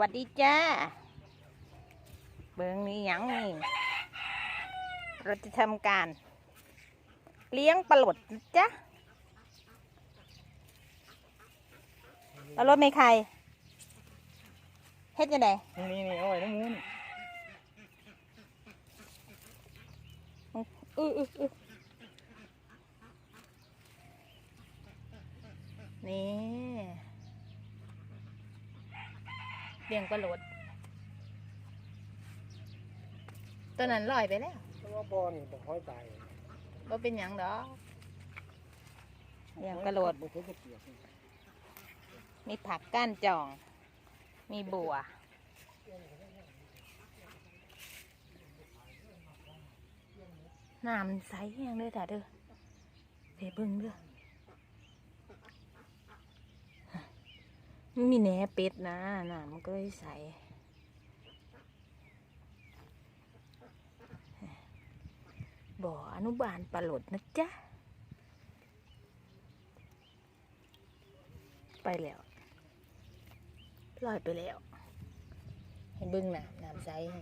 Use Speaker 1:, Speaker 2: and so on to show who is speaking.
Speaker 1: วัสดีจ้า เบิงนี้หยังนี่ เราจะทำการ เลี้ยงปลาหลดนะจ๊ะปลาหลดไม่ใครเฮ็ดยังไง
Speaker 2: นี่นี่นี่เอาไว้ทั้งมูน
Speaker 1: อื้ออื้ออื้อนี่เลี้ยงปลาหลดตัวนั้นลอยไปแล้ว
Speaker 2: เพราะว่าบอนี่บอกห้อยตาย
Speaker 1: ว่าเป็นหยังดอกเลี้ยงปลาโหลด
Speaker 2: บ่เคยจะเปียกนี่
Speaker 1: มีผักก้านจอง มีบัว น้ำมันใสแห้งเลยแต่เด้อไปเบิ่งเด้อ มันมีแหนเป็ดนะนามันก็เลยใสบ่ออนุบาลปลาหลดนะจ๊ะ ไปแล้วลอยไปแล้ว ให้บึ้งน้ำน้ำใสให้